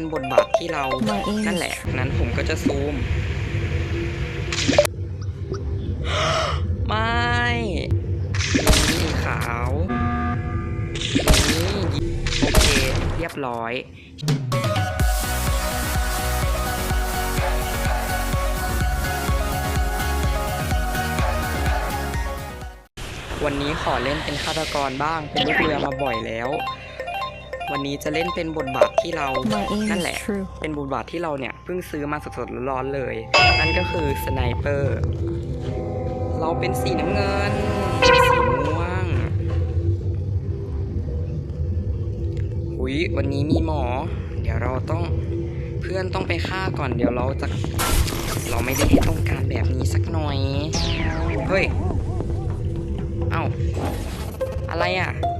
เป็นบทบาทที่เรา My aim นั่น is แหละ นั้นผมก็จะซูม ไม่นี่ขาวนี่โอเค เรียบร้อยวันนี้ขอเล่นเป็นฆาตกรบ้าง เป็นลูกเรือมาบ่อยแล้ว วันนี้จะเล่นเป็นบทบาทที่เรา My aim นั่น is แหละ true. เป็นบทบาทที่เราเนี่ยเพิ่งซื้อมาสดๆร้อนๆเลย นั่นก็คือสไนเปอร์ เราเป็นสีน้ำเงิน สีม่วงหุยวันนี้มีหมอ เดี๋ยวเราต้องเพื่อนต้องไปฆ่าก่อนเดี๋ยวเราจะ เราไม่ได้ให้ต้องการแบบนี้สักหน่อย เฮ้ย เอ้า อะไรอะข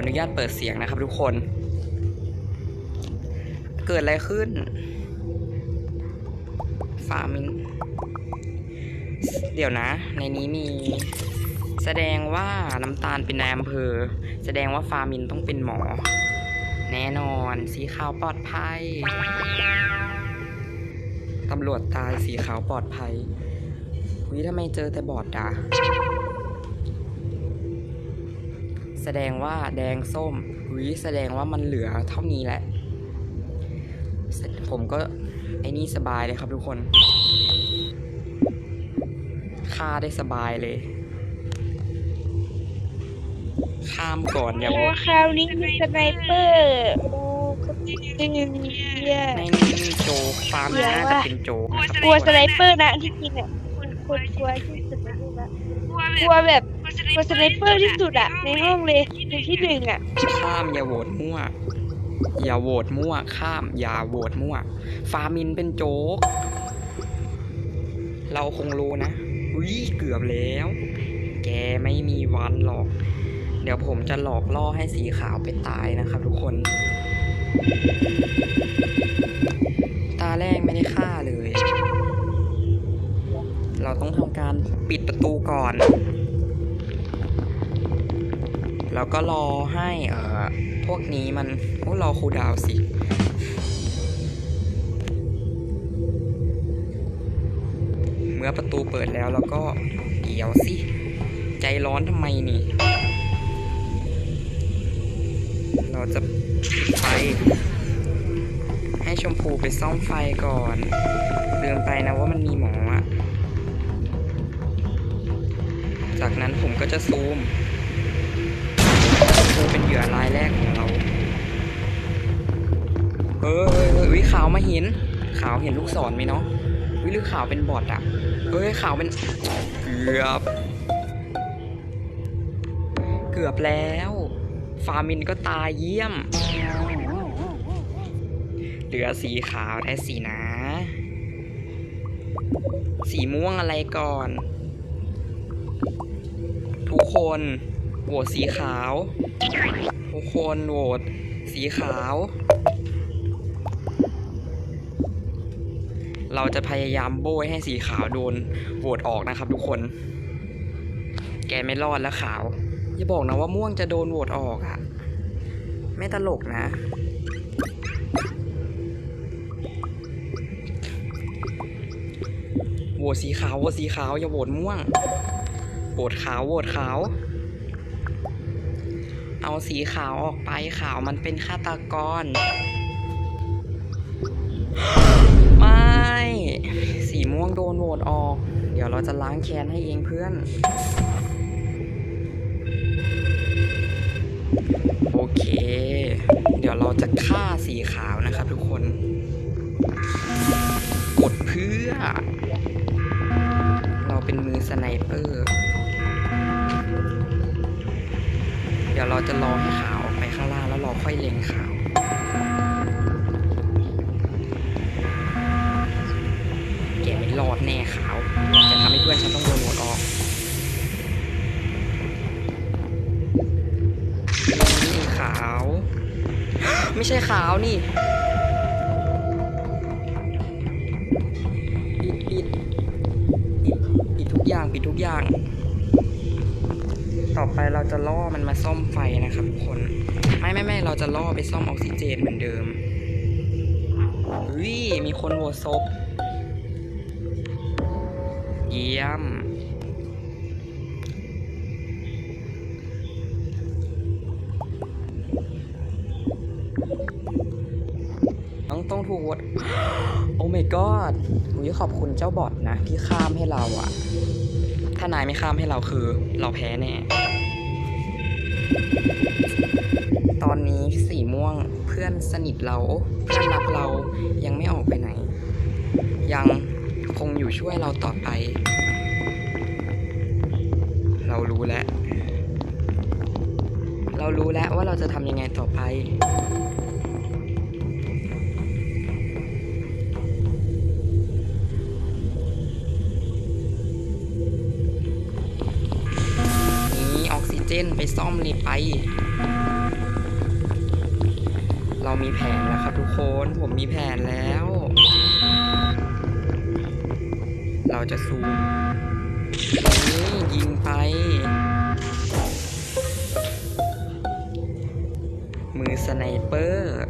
ออนุญาตเปิดเสียงนะครับทุกคน เกิดอะไรขึ้นฟาร์มินเดี๋ยวนะ ในนี้มี แสดงว่าน้ำตาลเป็นนายอำเภอ แสดงว่าฟาร์มินต้องเป็นหมอ แน่นอนสีขาวปลอดภัยตำรวจตายสีขาวปลอดภัยวิทำไมเจอแต่บอดอะ แสดงว่าแดงส้มวิแสดงว่ามันเหลือเท่านี้แหละ ผมก็ไอ้นี่สบายเลยครับทุกคนฆ่าได้สบายเลย ข้ามก่อนอย่าโอ้วคราวนี้มีสไนเปอร์โอ้ก็จริงๆเนี่ยในนี้มีโจกฟาร์มน่าจะเป็นโจกนะครับกลัวสไนเปอร์นะที่จริงอะคนคนกลัวที่สุดในโลกอะกลัวแบบ กลัวสไนเปอร์ที่สุดอะในห้องเลยเป็นที่หนึ่งอะข้ามอย่าโหวตมั่ว อย่าโหวตมั่ว ข้ามอย่าโหวตมั่ว ฟามินเป็นโจ๊ก เราคงรู้นะวิเกือบแล้ว แกไม่มีวันหรอก เดี๋ยวผมจะหลอกล่อให้สีขาวไปตายนะครับทุกคน ตาแรกไม่ได้ฆ่าเลย เราต้องทำการปิดประตูก่อน แล้วก็รอให้เอ่อพวกนี้มันโอ้รอคูดาวสิเมื่อประตูเปิดแล้วเราก็เดี๋ยวสิ ใจร้อนทำไมนี่ เราจะปิดไฟให้ชมพูไปซ่อมไฟก่อนลืมไปนะว่ามันมีหมออะจากนั้นผมก็จะซูม อเป็นเหยื่อรายแรกของเราเฮ้ยเฮ้ยเฮ้ยวิขาวมาเห็น ขาวเห็นลูกศรไหมเนาะวิหรือขาวเป็นบอทอะเฮ้ยขาวเป็นเกือบ เกือบแล้ว ฟาร์มินก็ตายเยี่ยม เหลือสีขาวและสีนะ สีม่วงอะไรก่อน ทุกคน โหวตสีขาว ทุกคนโหวตสีขาว เราจะพยายามโบยให้สีขาวโดนโหวตออกนะครับทุกคน แกไม่รอดแล้วขาว อย่าบอกนะว่าม่วงจะโดนโหวตออกอะไม่ตลกนะโหวตสีขาวโหวตสีขาวอย่าโหวตม่วงโหวตขาวโหวตขาว เอาสีขาวออกไปขาวมันเป็นฆาตกร ไม่ สีม่วงโดนโหวตออก เดี๋ยวเราจะล้างแค้นให้เองเพื่อน โอเค เดี๋ยวเราจะฆ่าสีขาวนะครับทุกคน กดเพื่อ เราเป็นมือสไนเปอร์ ดี๋ยวเราจะรอให้ขาวออกไปข้างล่างแล้วราค่อยเล็งขาวแกไม่รอดแน่ขาวจะทำให้เพื่อนฉันต้องโดนหวตออกนี่ขาว ไม่ใช่ขาวนี่ปิดปิดปิดทุกอย่างปิดทุกอย่าง ต่อไปเราจะล่อมันมาซ่อมไฟนะครับทุกคน ไม่ไม่ไม่เราจะล่อไปซ่อมออกซิเจนเหมือนเดิมเฮ้ยมีคนโหวตศพเยี่ยมต้องต้องถูกโหวตโอ้ my god อุ้ยขอบคุณเจ้าบอทนะที่ข้ามให้เราอะ ถ้านายไม่ข้ามให้เราคือ เราแพ้แน่ ตอนนี้สีม่วงเพื่อนสนิทเราเพื่อนรักเรายังไม่ออกไปไหน ยังคงอยู่ช่วยเราต่อไป เรารู้แล้ว เรารู้แล้วว่าเราจะทำยังไงต่อไป เจนไปซ่อมเลยไป เรามีแผนแล้วครับทุกคนผมมีแผนแล้ว เราจะซูมนี่ยิงไปมือสไนเปอร์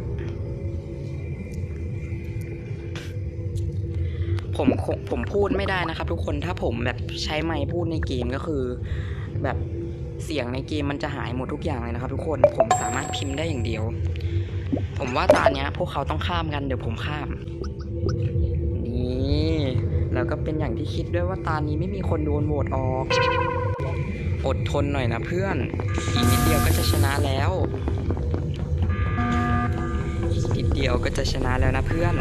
ผมผมพูดไม่ได้นะครับทุกคนถ้าผมแบบใช้ไมค์พูดในเกมก็คือแบบ เสียงในเกมมันจะหายหมดทุกอย่างเลยนะครับ ทุกคนผมสามารถพิมพ์ได้อย่างเดียว ผมว่าตาเนี้ย พวกเขาต้องข้ามกันเดี๋ยวผมข้าม นี่แล้วก็เป็นอย่างที่คิดด้วยว่าตานี้ไม่มีคนโดนโหวตออก อดทนหน่อยนะเพื่อน อีกนิดเดียวก็จะชนะแล้ว อีกนิดเดียวก็จะชนะแล้วนะเพื่อน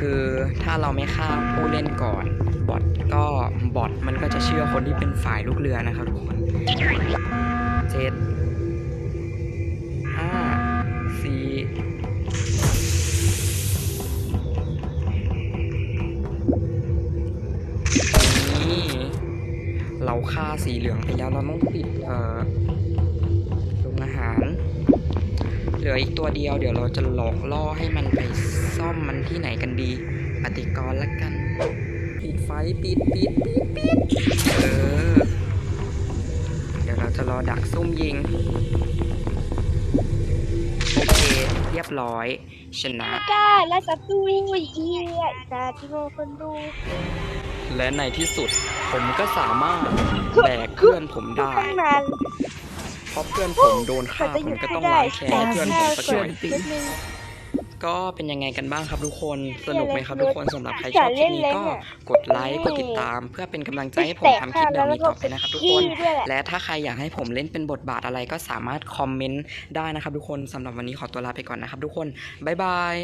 คือถ้าเราไม่ฆ่าผู้เล่นก่อนบอทก็บอทมันก็จะเชื่อคนที่เป็นฝ่ายลูกเรือนะครับทุกคนเจ็ดห้าสี่นี่เราฆ่าสีเหลืองไปแล้วเราต้องปิดเอ่อ ลืออีกตัวเดียวเดี๋ยวเราจะหลอกล่อให้มันไปซ่อมมันที่ไหนกันดี ปฏิกรณ์ละกันปิดไฟปิดปิดปิดปิดเออ เดี๋ยวเราจะรอดักซุ่มยิง โอเค เรียบร้อย ชนะกล้าและศัตรูอีเอียตาที่โมคนดูและในที่สุด ผมก็สามารถแบกเพื่อนผมได้ตั้งนาน เพราะเพื่อนผมโดนกว่าฆ่าจะผหยุมดก็ให้ต้องได้ล้างแค้นให้เพื่อนผมสักหน่อยนิดนึงก็เป็นยังไงกันบ้างครับทุกคน สนุกไหมครับทุกคนสำหรับใครชอบคลิปนี้ก็กดไลค์กดติดตาม เพื่อเป็นกำลังใจให้ผมทำคลิปแบบนี้ต่อไปนะครับทุกคนด้วยแหละและถ้าใครอยากให้ผมเล่นเป็นบทบาทอะไรก็สามารถคอมเมนต์ได้นะครับทุกคนสำหรับวันนี้ขอตัวลาไปก่อนนะครับทุกคน บ๊ายบาย